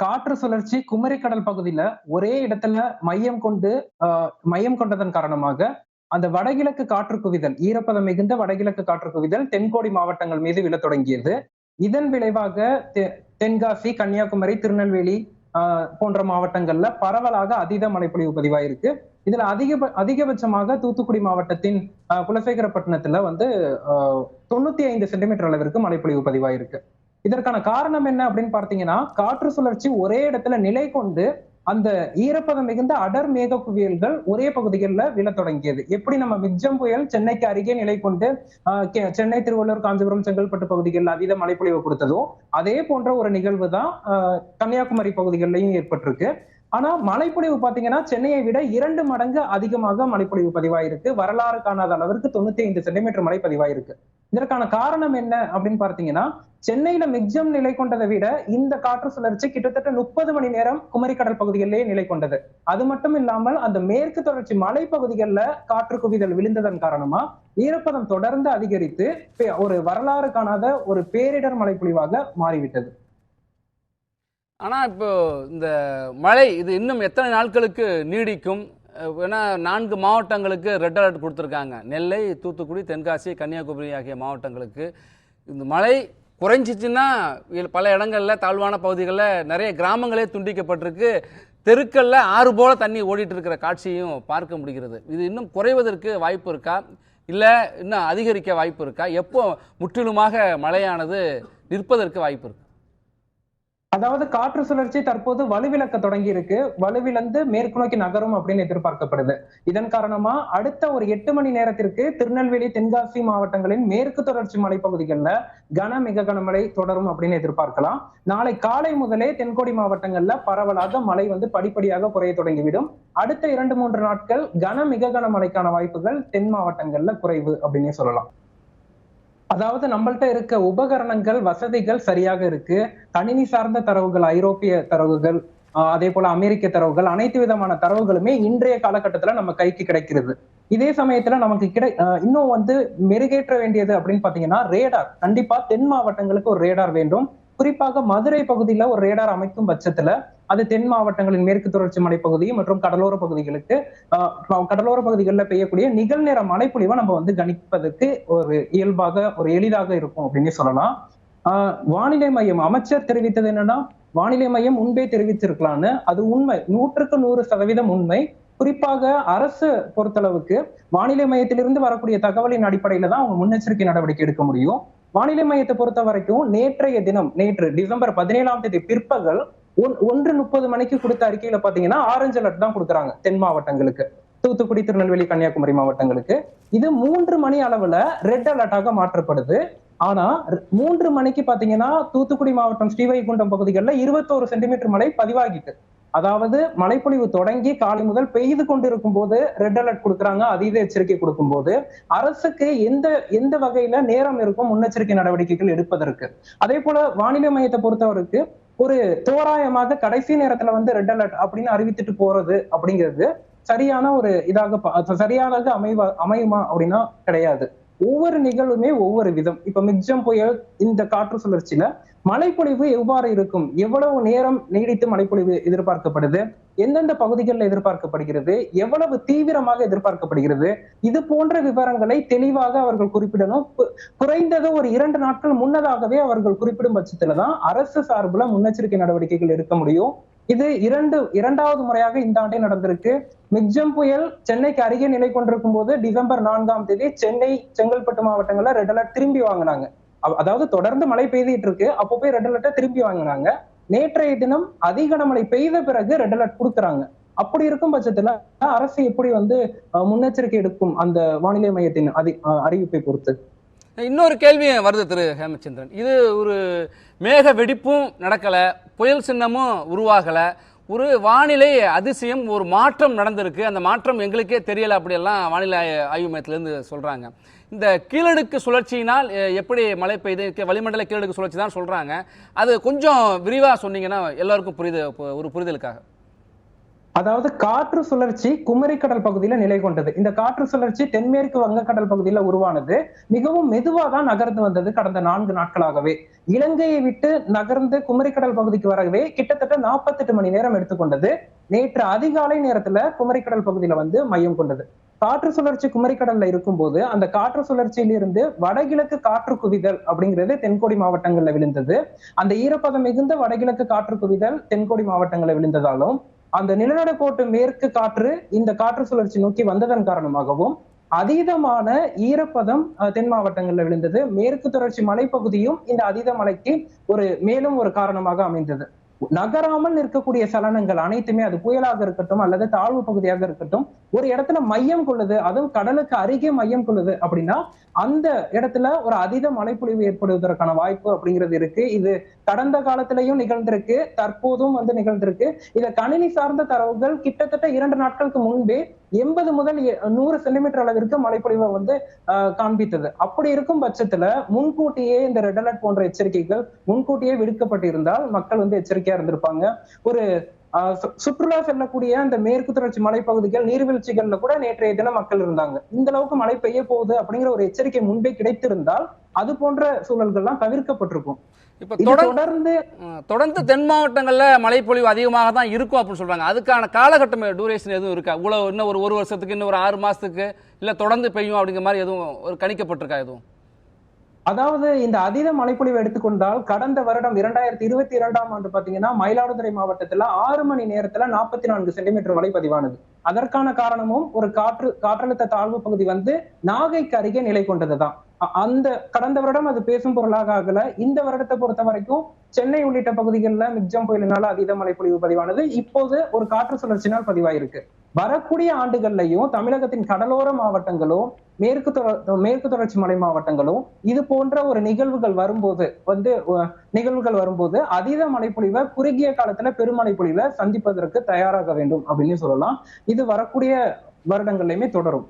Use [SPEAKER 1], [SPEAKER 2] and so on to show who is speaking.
[SPEAKER 1] காற்று சுழற்சி குமரிக்கடல் பகுதியில ஒரே இடத்துல மையம் கொண்டு ஆஹ் மையம் கொண்டதன் காரணமாக அந்த வடகிழக்கு காற்று குவிதல் ஈரப்பதம் மிகுந்த வடகிழக்கு காற்று குவிதல் தென்கோடி மாவட்டங்கள் மீது விழத் தொடங்கியது. இதன் விளைவாக தெ- தென்காசி கன்னியாகுமரி திருநெல்வேலி ஆஹ் போன்ற மாவட்டங்கள்ல பரவலாக அதீத மழைப்பொழிவு பதிவாயிருக்கு. இதுல அதிக அதிகபட்சமாக தூத்துக்குடி மாவட்டத்தின் ஆஹ் குலசேகரப்பட்டினத்துல வந்து ஆஹ் தொண்ணூத்தி ஐந்து சென்டிமீட்டர் அளவிற்கு மழைப்பொழிவு பதிவாயிருக்கு. இதற்கான காரணம் என்ன அப்படின்னு பார்த்தீங்கன்னா காற்று சுழற்சி ஒரே இடத்துல நிலை கொண்டு அந்த ஈரப்பதம் மிகுந்த அடர் மேக குவியல்கள் ஒரே பகுதிகளில் விழ தொடங்கியது. எப்படி நம்ம மிக்ஜம் புயல் சென்னைக்கு அருகே நிலை கொண்டு ஆஹ் கே- சென்னை திருவள்ளூர் காஞ்சிபுரம் செங்கல்பட்டு பகுதிகளில் அதீத மழைப்பொழிவு கொடுத்ததோ அதே போன்ற ஒரு நிகழ்வு தான் கன்னியாகுமரி பகுதிகளிலையும் ஏற்பட்டிருக்கு. ஆனா மழைப்பொழிவு பாத்தீங்கன்னா சென்னையை விட இரண்டு மடங்கு அதிகமாக மழைப்பொழிவு பதிவாயிருக்கு. வரலாறு காணாத அளவிற்கு தொண்ணூத்தி ஐந்து சென்டிமீட்டர் மழை பதிவாயிருக்கு. இதற்கான காரணம் என்ன அப்படின்னு பார்த்தீங்கன்னா சென்னையில மிக்ஜம் நிலை கொண்டதை விட இந்த காற்று சுழற்சி கிட்டத்தட்ட முப்பது மணி நேரம் குமரிக்கடல் பகுதிகளிலேயே நிலை கொண்டது. அது மட்டும் இல்லாமல் அந்த மேற்கு தொடர்ச்சி மலைப்பகுதிகளில் காற்று குவிதல் விழுந்ததன் காரணமா ஈரப்பதம் தொடர்ந்து அதிகரித்து பே- ஒரு வரலாறு காணாத ஒரு பேரிடர் மழைப்பொழிவாக மாறிவிட்டது.
[SPEAKER 2] ஆனா இப்போ இந்த மழை இது இன்னும் எத்தனை நாட்களுக்கு நீடிக்கும்? ஏன்னா நான்கு மாவட்டங்களுக்கு ரெட் அலர்ட் கொடுத்துருக்காங்க. நெல்லை தூத்துக்குடி தென்காசி கன்னியாகுமரி ஆகிய மாவட்டங்களுக்கு. இந்த மழை குறைஞ்சிச்சுன்னா பல இடங்களில் தாழ்வான பகுதிகளில் நிறைய கிராமங்களே துண்டிக்கப்பட்டிருக்கு. தெருக்களில் ஆறு போல தண்ணி ஓடிட்டு இருக்கிற காட்சியும் பார்க்க முடிகிறது. இது இன்னும் குறைவதற்கு வாய்ப்பு இருக்கா? இல்லை இன்னும் அதிகரிக்க வாய்ப்பு இருக்கா? எப்போ முற்றிலுமாக மழையானது நிற்பதற்கு வாய்ப்பு இருக்கு?
[SPEAKER 1] அதாவது காற்று சுழற்சி தற்போது வலுவிழக்க தொடங்கி இருக்கு வலுவிழந்து மேற்கு நோக்கி நகரும் அப்படின்னு எதிர்பார்க்கப்படுது. இதன் காரணமா அடுத்த ஒரு எட்டு மணி நேரத்திற்கு திருநெல்வேலி தென்காசி மாவட்டங்களின் மேற்கு தொடர்ச்சி மலைப்பகுதிகளில் கன மிக கனமழை தொடரும் அப்படின்னு எதிர்பார்க்கலாம். நாளை காலை முதலே தென்கோடி மாவட்டங்கள்ல பரவலாக மழை வந்து படிப்படியாக குறைய தொடங்கிவிடும். அடுத்த இரண்டு மூன்று நாட்கள் கன மிக கனமழைக்கான வாய்ப்புகள் தென் மாவட்டங்கள்ல குறைவு அப்படின்னே சொல்லலாம். அதாவது நம்மள்ட்ட இருக்க உபகரணங்கள் வசதிகள் சரியாக இருக்கு. கணினி சார்ந்த தரவுகள் ஐரோப்பிய தரவுகள் ஆஹ் அதே போல அமெரிக்க தரவுகள் அனைத்து விதமான தரவுகளுமே இன்றைய காலகட்டத்துல நம்ம கைக்கு கிடைக்கிறது. இதே சமயத்துல நமக்கு கிடை இன்னும் வந்து மெருகேற்ற வேண்டியது அப்படின்னு பாத்தீங்கன்னா ரேடார் கண்டிப்பா தென் மாவட்டங்களுக்கு ஒரு ரேடார் வேண்டும். குறிப்பாக மதுரை பகுதியில ஒரு ரேடார் அமைக்கும் பட்சத்துல அது தென் மாவட்டங்களின் மேற்கு தொடர்ச்சி மலைப்பகுதி மற்றும் கடலோர பகுதிகளுக்கு கடலோர பகுதிகளில் பெய்யக்கூடிய நிகழ்நேர மழைப்பொழிவை நம்ம வந்து கணிப்பதற்கு ஒரு இயல்பாக ஒரு எளிதாக இருக்கும் அப்படின்னு சொல்லலாம். ஆஹ் வானிலை மையம் அமைச்சர் தெரிவித்தது என்னன்னா வானிலை மையம் முன்பே தெரிவிச்சிருக்கலாம்னு அது உண்மை. நூற்றுக்கு நூறு சதவீதம் உண்மை. குறிப்பாக அரசு பொறுத்தளவுக்கு வானிலை மையத்திலிருந்து வரக்கூடிய தகவலின் அடிப்படையில தான் அவங்க முன்னெச்சரிக்கை நடவடிக்கை எடுக்க முடியும். வானிலை மையத்தை பொறுத்த வரைக்கும் நேற்றைய தினம் நேற்று டிசம்பர் பதினேழாம் தேதி பிற்பகல் ஒன்- ஒன்று முப்பது மணிக்கு கொடுத்த அறிக்கையில பாத்தீங்கன்னா ஆரஞ்சு அலர்ட் தான் கொடுக்குறாங்க தென் மாவட்டங்களுக்கு. தூத்துக்குடி திருநெல்வேலி கன்னியாகுமரி மாவட்டங்களுக்கு. இது மூன்று மணி அளவுல ரெட் அலர்ட்டாக மாற்றப்படுது. ஆனா மூன்று மணிக்கு பாத்தீங்கன்னா தூத்துக்குடி மாவட்டம் ஸ்ரீவைகுண்டம் பகுதிகளில் இருபத்தோரு சென்டிமீட்டர் மழை பதிவாகிட்டு அதாவது மழைப்பொழிவு தொடங்கி காலை முதல் பெய்து கொண்டிருக்கும் போது ரெட் அலர்ட் கொடுக்குறாங்க அதீத எச்சரிக்கை கொடுக்கும் போது அரசுக்கு எந்த எந்த வகையில நேரம் இருக்கும் முன்னெச்சரிக்கை நடவடிக்கைகள் எடுப்பதற்கு? அதே போல வானிலை மையத்தை பொறுத்தவரைக்கு ஒரு தோராயமாக கடைசி நேரத்துல வந்து ரெட் அலர்ட் அப்படின்னு அறிவித்துட்டு போறது அப்படிங்கிறது சரியான ஒரு இதாக சரியானதாக அமைவா அமையுமா அப்படின்னா கிடையாது. ஒவ்வொரு நிகழ்வுமே ஒவ்வொரு விதம். இப்ப மிக்ஜம் புயல் இந்த காற்று சுழற்சியில மழைப்பொழிவு எவ்வாறு இருக்கும்? எவ்வளவு நேரம் நீடித்து மழைப்பொழிவு எதிர்பார்க்கப்படுது? எந்தெந்த பகுதிகளில் எதிர்பார்க்கப்படுகிறது? எவ்வளவு தீவிரமாக எதிர்பார்க்கப்படுகிறது? இது போன்ற விவரங்களை தெளிவாக அவர்கள் குறிப்பிடணும். குறைந்தது ஒரு இரண்டு நாட்கள் முன்னதாகவே அவர்கள் குறிப்பிடும் பட்சத்துலதான் அரசு சார்புல முன்னெச்சரிக்கை நடவடிக்கைகள் எடுக்க முடியும். இது இரண்டு இரண்டாவது முறையாக இந்த ஆண்டே நடந்திருக்கு. மிக்ஜம் புயல் சென்னைக்கு அருகே நிலை கொண்டிருக்கும் போது டிசம்பர் நான்காம் தேதி சென்னை செங்கல்பட்டு மாவட்டங்கள்ல ரெட் அலர்ட் திரும்பி வாங்கினாங்க. அதாவது தொடர்ந்து மழை பெய்துட்டு இருக்கு. அப்போ போய் ரெட் அலர்ட்டை திரும்பி வாங்கினாங்க. நேற்றைய தினம் அதிக கனமழை பெய்த பிறகு ரெட் அலர்ட் கொடுக்குறாங்க. அப்படி இருக்கும் பட்சத்துல அரசு எப்படி வந்து முன்னெச்சரிக்கை எடுக்கும் அந்த வானிலை மையத்தின் அதி அறிவிப்பை பொறுத்து?
[SPEAKER 2] இன்னொரு கேள்வி வருது திரு. ஹேமச்சந்திரன். இது ஒரு மேக வெடிப்பும் நடக்கலை புயல் சின்னமும் உருவாகலை. ஒரு வானிலை அதிசயம் ஒரு மாற்றம் நடந்திருக்கு. அந்த மாற்றம் எங்களுக்கே தெரியல அப்படியெல்லாம் வானிலை ஆய்வு மையத்திலேருந்து சொல்கிறாங்க இந்த கீழடுக்கு சுழற்சியினால் எப்படி மழை பெய்யுது வளிமண்டல கீழடுக்கு சுழற்சி தான் சொல்கிறாங்க அது கொஞ்சம் விரிவாக சொன்னீங்கன்னா எல்லாருக்கும் புரிது ஒரு புரிதலுக்காக.
[SPEAKER 1] அதாவது காற்று சுழற்சி குமரிக்கடல் பகுதியில நிலை கொண்டது. இந்த காற்று சுழற்சி தென்மேற்கு வங்கக்கடல் பகுதியில உருவானது. மிகவும் மெதுவா தான் நகர்ந்து வந்தது கடந்த நான்கு நாட்களாகவே. இலங்கையை விட்டு நகர்ந்து குமரிக்கடல் பகுதிக்கு வரவே கிட்டத்தட்ட நாற்பத்தெட்டு மணி நேரம் எடுத்துக்கொண்டது நேற்று அதிகாலை நேரத்துல குமரிக்கடல் பகுதியில வந்து மையம் கொண்டது. காற்று சுழற்சி குமரிக்கடல்ல இருக்கும்போது அந்த காற்று சுழற்சியிலிருந்து வடகிழக்கு காற்று குவிதல் அப்படிங்கிறது தென்கோடி மாவட்டங்கள்ல விழுந்தது. அந்த ஈரப்பதம் மிகுந்த வடகிழக்கு காற்று குவிதல் தென்கோடி மாவட்டங்கள்ல விழுந்ததாலும் அந்த நிலநடுக்கோட்டு மேற்கு காற்று இந்த காற்று சுழற்சி நோக்கி வந்ததன் காரணமாகவும் அதீதமான ஈரப்பதம் அஹ், தென் மாவட்டங்கள்ல விழுந்தது. மேற்கு தொடர்ச்சி மலைப்பகுதியும் இந்த அதீத மலைக்கு ஒரு மேலும் ஒரு காரணமாக அமைந்தது. நகராமல் இருக்கக்கூடிய சலனங்கள் அனைத்துமே அது புயலாக இருக்கட்டும் அல்லது தாழ்வு பகுதியாக இருக்கட்டும் ஒரு இடத்துல மையம் கொள்ளுது அதுவும் கடலுக்கு அருகே மையம் கொள்ளுது அப்படின்னா அந்த இடத்துல ஒரு அதீத மழைப்பொழிவு ஏற்படுவதற்கான வாய்ப்பு அப்படிங்கிறது இருக்கு. இது கடந்த காலத்திலையும் நிகழ்ந்திருக்கு தற்போதும் வந்து நிகழ்ந்திருக்கு. இத கணினி சார்ந்த தரவுகள் கிட்டத்தட்ட இரண்டு நாட்களுக்கு முன்பே எண்பது முதல் நூறு சென்டிமீட்டர் அளவிற்கு மழைப்பொழிவை வந்து ஆஹ், காண்பித்தது. அப்படி இருக்கும் பட்சத்துல முன்கூட்டியே இந்த ரெட் அலர்ட் போன்ற எச்சரிக்கைகள் முன்கூட்டியே விடுக்கப்பட்டிருந்தால் மக்கள் வந்து எச்சரிக்கை எச்சரிக்கையா இருந்திருப்பாங்க. ஒரு சுற்றுலா செல்லக்கூடிய அந்த மேற்கு தொடர்ச்சி மலைப்பகுதிகள் நீர்வீழ்ச்சிகள்ல கூட நேற்றைய தினம் மக்கள் இருந்தாங்க. இந்த அளவுக்கு மழை பெய்ய போகுது அப்படிங்கிற ஒரு எச்சரிக்கை முன்பே கிடைத்திருந்தால் அது போன்ற சூழல்கள்லாம் தவிர்க்கப்பட்டிருக்கும்.
[SPEAKER 2] இப்ப தொடர்ந்து
[SPEAKER 1] தொடர்ந்து
[SPEAKER 2] தென் மாவட்டங்கள்ல மழைப்பொழிவு அதிகமாக தான் இருக்கும் அப்படின்னு சொல்றாங்க. அதுக்கான காலகட்டம் டூரேஷன் எதுவும் இருக்கா? இவ்வளவு இன்னும் ஒரு ஒரு வருஷத்துக்கு இன்னும் ஒரு ஆறு மாசத்துக்கு இல்ல தொடர்ந்து பெய்யும் அப்படிங்கிற மாதிரி எதுவும் ஒரு கணிக்கப்பட்டிருக்கா எதுவும்?
[SPEAKER 1] அதாவது இந்த அதீத மழைப்பொழிவு எடுத்துக்கொண்டால் கடந்த வருடம் இரண்டாயிரத்தி இருபத்தி இரண்டாம் ஆண்டு பாத்தீங்கன்னா மயிலாடுதுறை மாவட்டத்துல ஆறு மணி நேரத்துல நாற்பத்தி நான்கு சென்டிமீட்டர் மழை பதிவானது. அதற்கான காரணமும் ஒரு காற்று காற்றழுத்த தாழ்வு பகுதி வந்து நாகைக்கு அருகே நிலை கொண்டதுதான். அந்த கடந்த வருடம் அது பேசும் பொருளாக ஆகல. இந்த வருடத்தை பொறுத்த வரைக்கும் சென்னை உள்ளிட்ட பகுதிகளில் மிக்ஜம் புயலினால அதீத மழைப்பொழிவு பதிவானது. இப்போது ஒரு காற்று சுழற்சினால் பதிவாயிருக்கு. வரக்கூடிய ஆண்டுகள்லயும் தமிழகத்தின் கடலோர மாவட்டங்களும் மேற்கு தொடர் மேற்கு தொடர்ச்சி மலை மாவட்டங்களும் இது போன்ற ஒரு நிகழ்வுகள் வரும்போது வந்து அஹ், நிகழ்வுகள் வரும்போது அதீத மழைப்பொழிவை குறுகிய காலத்துல பெருமழை பொழிவை சந்திப்பதற்கு தயாராக வேண்டும் அப்படின்னு சொல்லலாம். இது வரக்கூடிய வருடங்கள்லயுமே தொடரும்.